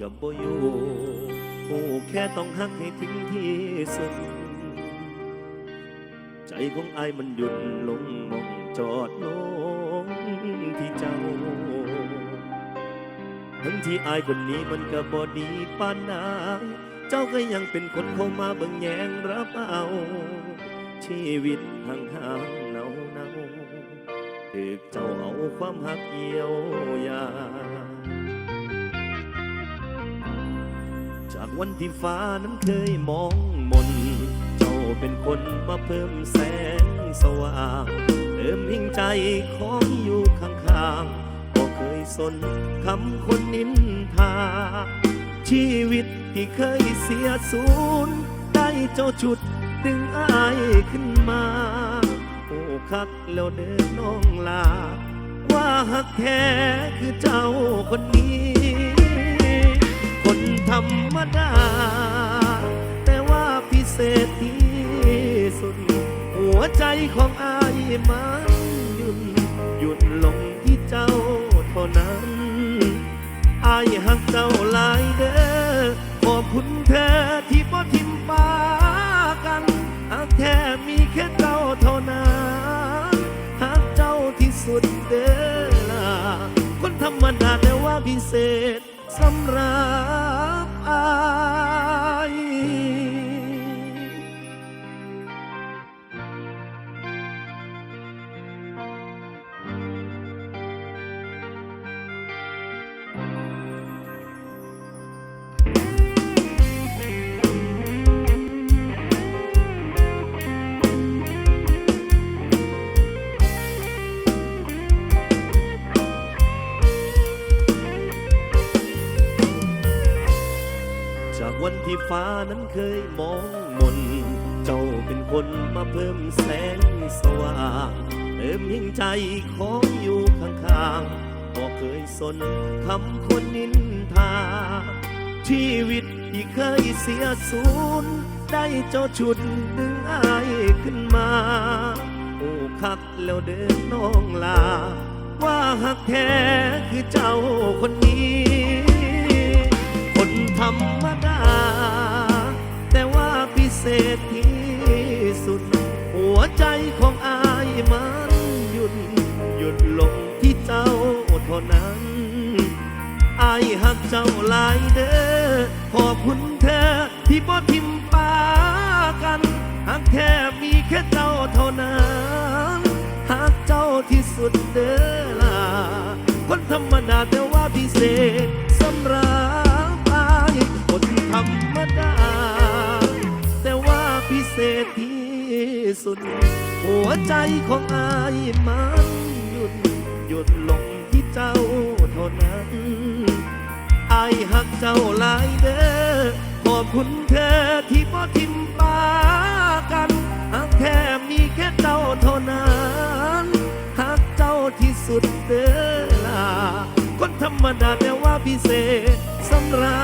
กับบ่อยู่หูแค่ต้องหักให้ถึงที่สุด ใจของไอายมันหยุดลงมองจอดลงที่เจ้าทั้งที่อายคนนี้มันก็บ่ดีปานนาเจ้าก็ยังเป็นคนเข้ามาเบิ่งแยงรับเอา ชีวิตห่างห่างๆเนาเนาๆถึกเจ้าเอาความหักเยียวยา จากวันที่ฟ้านั้นเคยมองมน เจ้าเป็นคนมาเพิ่มแสงสว่างเติมหิ่งใจของอยู่ข้างๆก็เคยสนคำคนนินทา ชีวิตที่เคยเสียสูญได้เจ้าชุดดึงอายขึ้นมาโอ้คักแล้วเดินน้องลา ว่าหักแท้คือเจ้าคนนี้ ธรรมดา แต่ว่าพิเศษที่สุด หัวใจของอายมันหยุดหยุดลงที่เจ้าเท่านั้นอายหักเจ้าหลายเด้อขอบคุณเธอที่บ่ทิมปากันหักแท้มีแค่เจ้าเท่านั้นหักเจ้าที่สุดเด้อล่ะคนธรรมดาแต่ว่าพิเศษสำรับอ heart. ฟ้านั้นเคยมองมน เจ้าเป็นคนมาเพิ่มแสงสว่างเติมยิ่งใจของอยู่ข้างๆก็เคยสนคำคนนินทา ชีวิตที่เคยเสียสูญได้เจ้าชุดดึงอายขึ้นมาโอ้คักแล้วเดินน้องลา ว่าหักแท้คือเจ้าคนนี้ คนธรรม ษที่สุด หัวใจของอายมันหยุด หยุดลงที่เจ้าเท่านั้นอายหักเจ้าหลายเด้อขอบคุณเธอที่บ่ทิมปากันหักแค่มีแค่เจ้าเท่านั้นหักเจ้าที่สุดเด้อล่ะคนธรรมดาแต่ว่าพิเศษสำหรับอายคนธรรม เศษที่สุด หัวใจของอายมันหยุดหยุดลงที่เจ้าเท่านั้นอายหักเจ้าหลายเด้อขอบคุณเธอที่บ่ทิมปากันหักแค่มีแค่เจ้าเท่านั้นหักเจ้าที่สุดเด้อล่ะคนธรรมดาแต่ว่าพิเศษสำหรั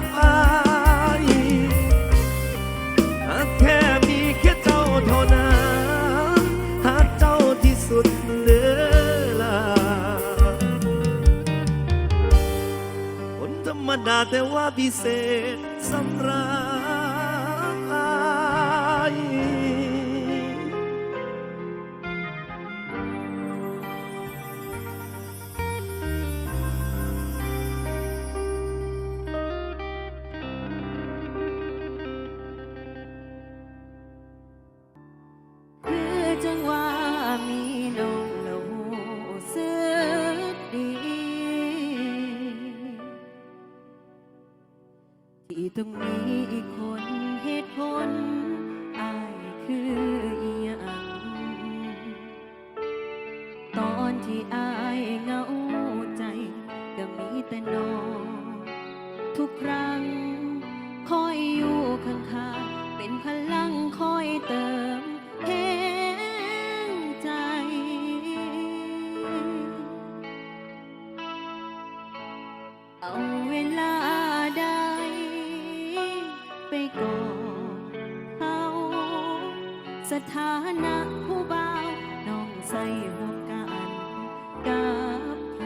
บอาย ดาแต่ว่าพิเศษสำหรับ ที่ต้องมีอีกคนเหตุผลอายคืออีหยังตอนที่อายเหงาใจก็มีแต่น้องทุกครั้งคอยอยู่ข้างๆเป็นพลังคอยเติม สถานะผู้เบาน้องใส่หัวงกันกับไผ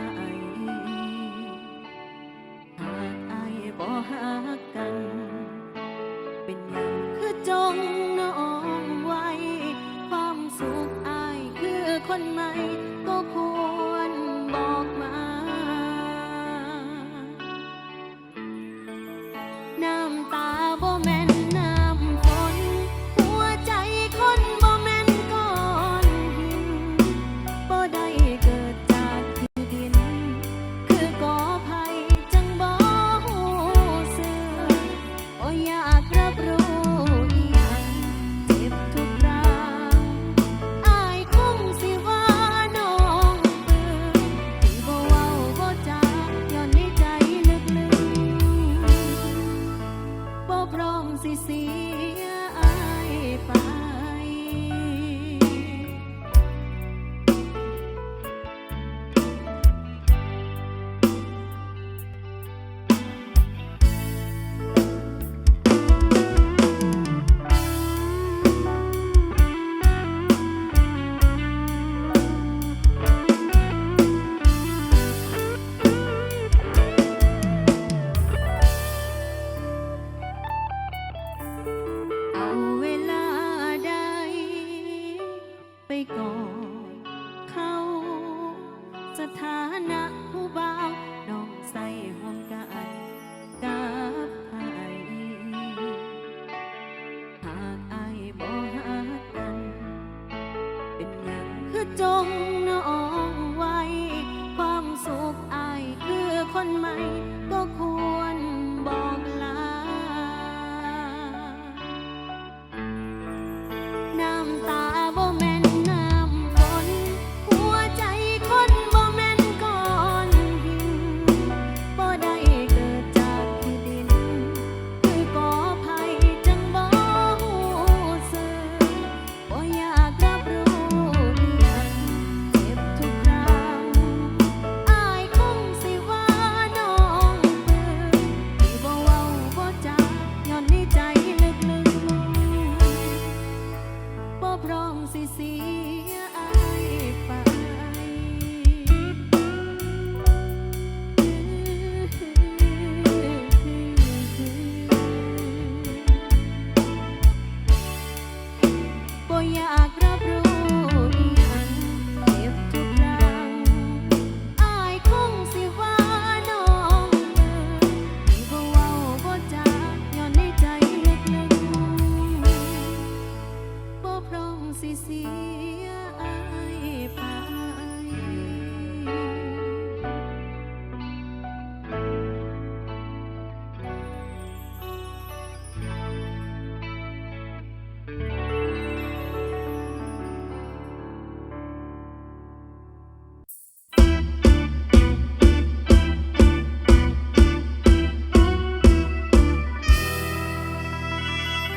หากไอบ่หัก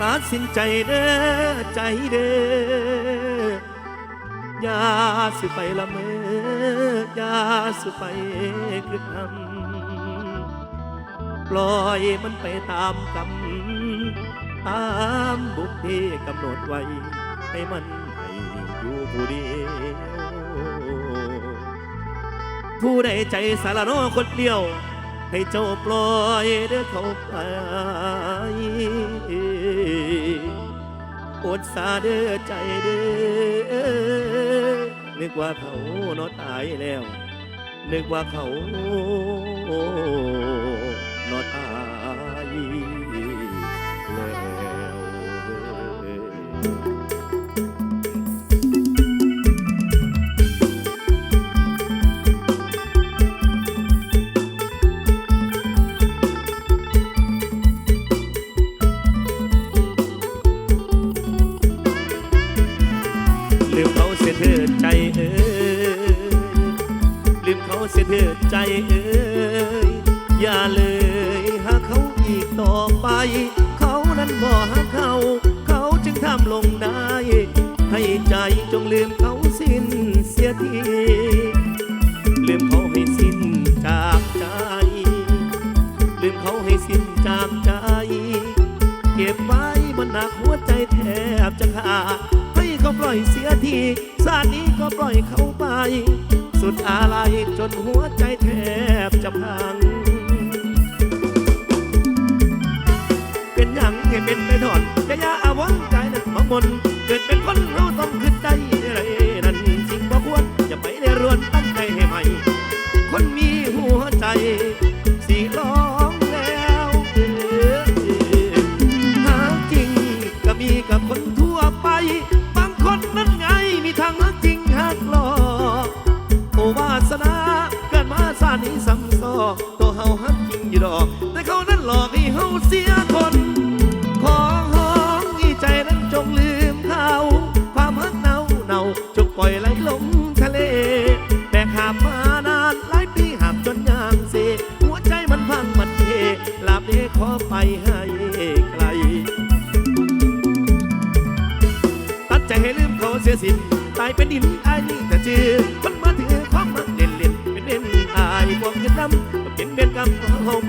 ตัดสินใจเด้อใจเด้อย่าสิไปละเมออย่าสิไปคือทำปล่อยมันไปตามกรรมตามบุพเพกำหนดไว้ ให้มันให้อยู่ผู้เดียวผู้ใดใจสารโนคนเดียว ให้เจ้าปล่อยเด้อเขาไปอดสาเด้อใจเด้อนึกว่าเขาเนอตายแล้ว นึกว่าเขาเนอตาย เสียเถิดใจเอ้ยอย่าเลยหาเขาอีกต่อไป เขานั้นบ่หาเขา เขาจึงทำลงได้ ให้ใจจงลืมเขาสิ้นเสียทีลืมเขาให้สิ้นจากใจ ลืมเขาให้สิ้นจากใจ เก็บไว้บนหนักหัวใจแทบจะขาดให้เขาปล่อยเสียทีสาดนี้ก็ปล่อยเขาไป สุดอะไรจนหัวใจแทบจะพัง เป็นยังให้เป็นไปถอนจะยาอาวันใจนั้นมามนเกิดเป็นคนเราต้องคืนใจอ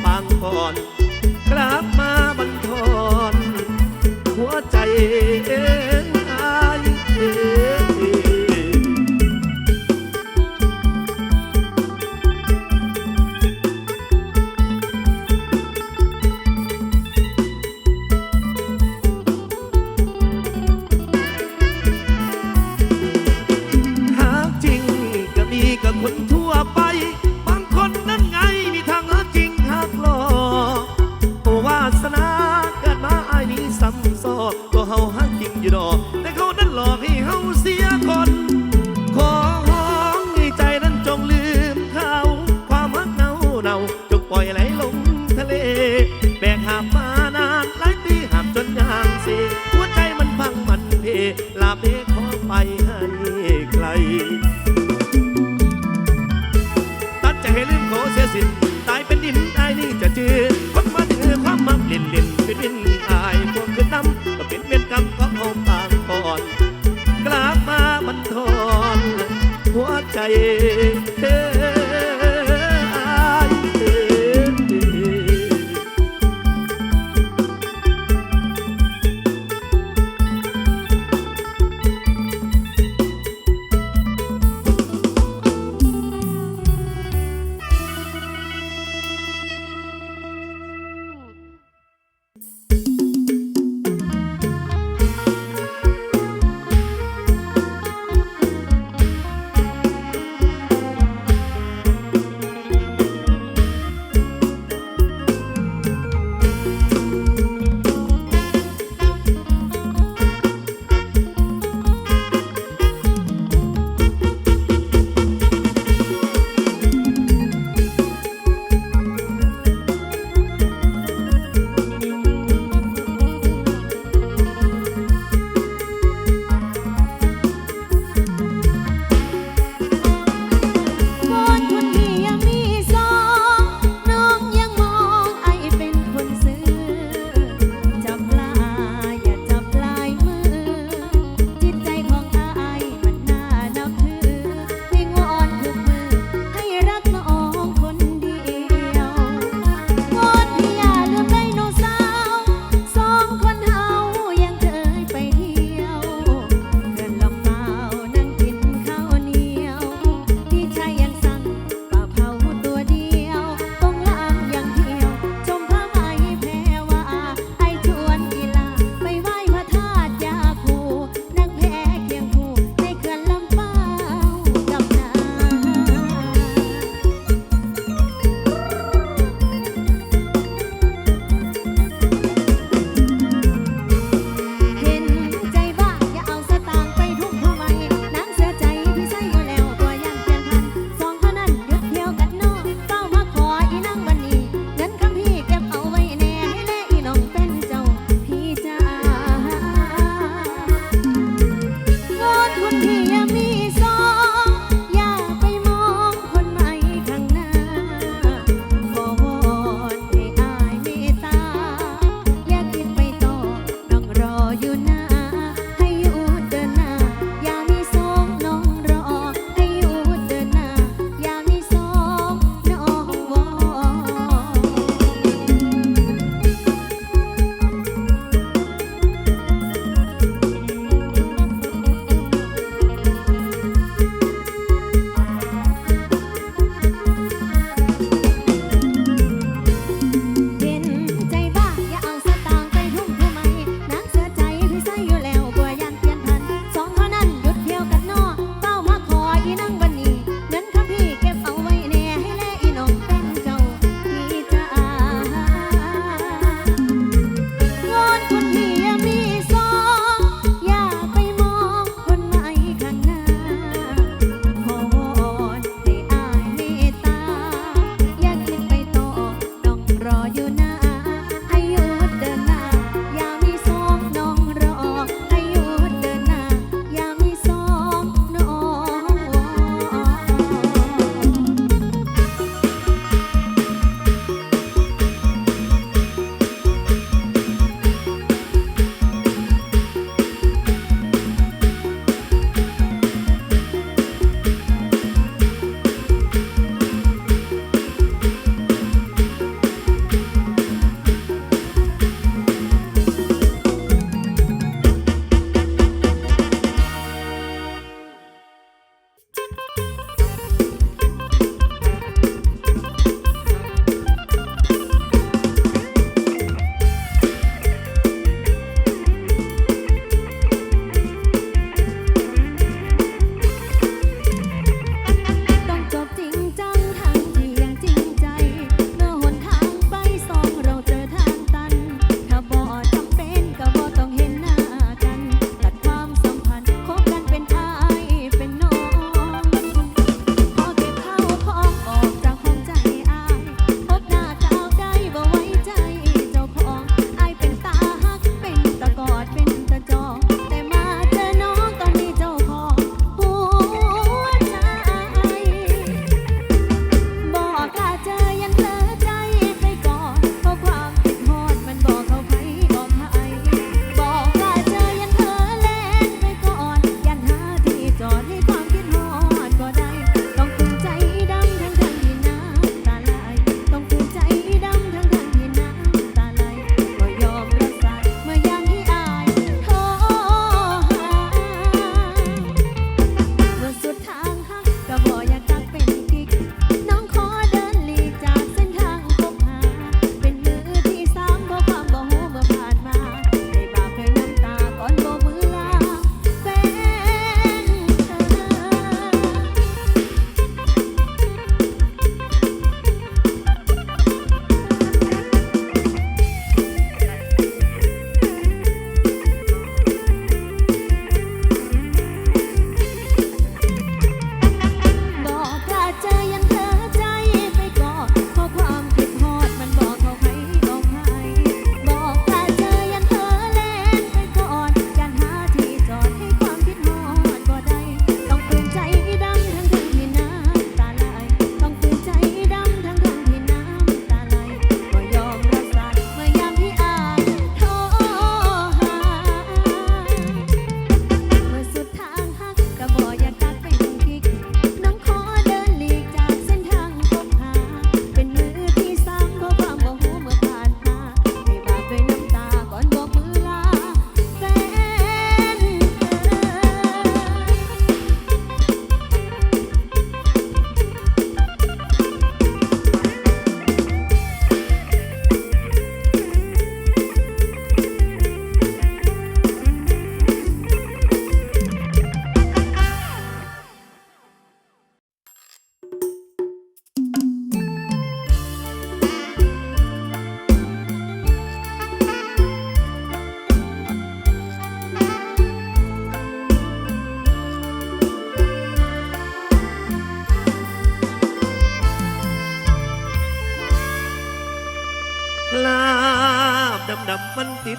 ปางก่อน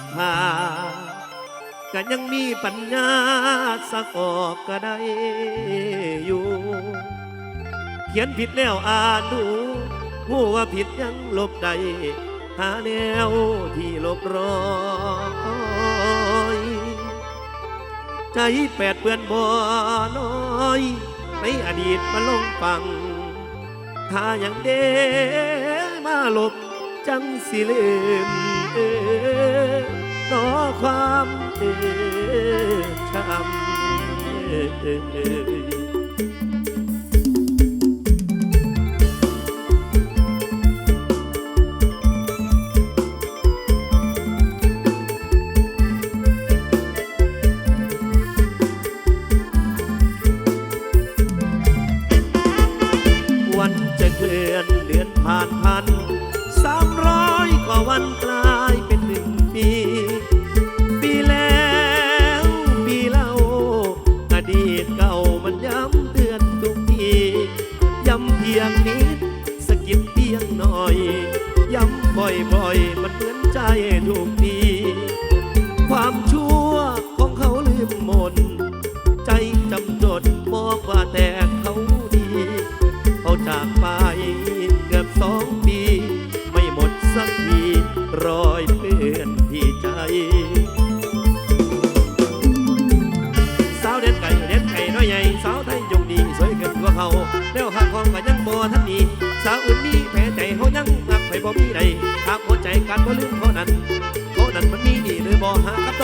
ำๆมันติดผ่าก็ยังมีปัญญาสักออกก็ได้อยู่ เขียนผิดแล้วอ่านดูหูว่าผิดยังลบได้หาแนวที่ลบรอยใจแปดเปื้อนบ่อน้อยในอดีตมาลงฟังถ้ายังเดมาลบจังสิลืม เออต่อความเออช้ำ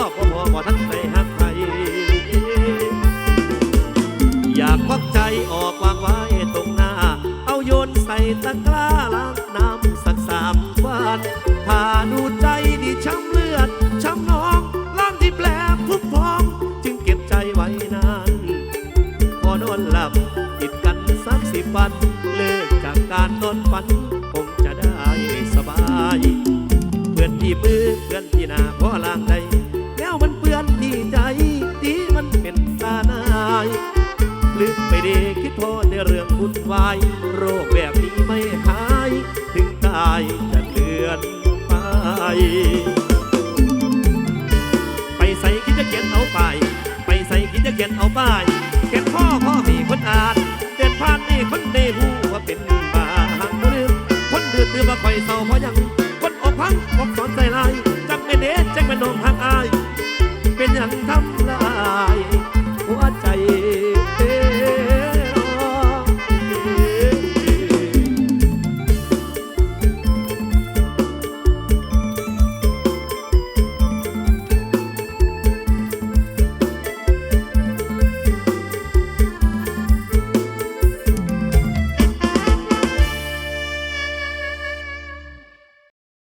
บดอกบ่พอบ่ทันไปหักใครอยากควักใจออกวางไว้ตรงหน้า เอาโยนใส่ตะกร้าล้างน้ำสักสามวันถ้าดูใจดีช้ำเลือดช้ำหนองล้างที่แผลพุพพองจึงเก็บใจไว้นานพอนอนหลับติดกันสักสิบวัน เลิกจากการนอนฝันคงจะได้สบายเปื้อนที่มือเปื้อนที่หน้าพอล้างได้ เป็นบาหักบ่ลืมคนดื้อตื้อดมาคอยเศร้าเพราะยังคนอกพังอกสอนใจลายจังเป็นเดชจังเป็นนองหักอาย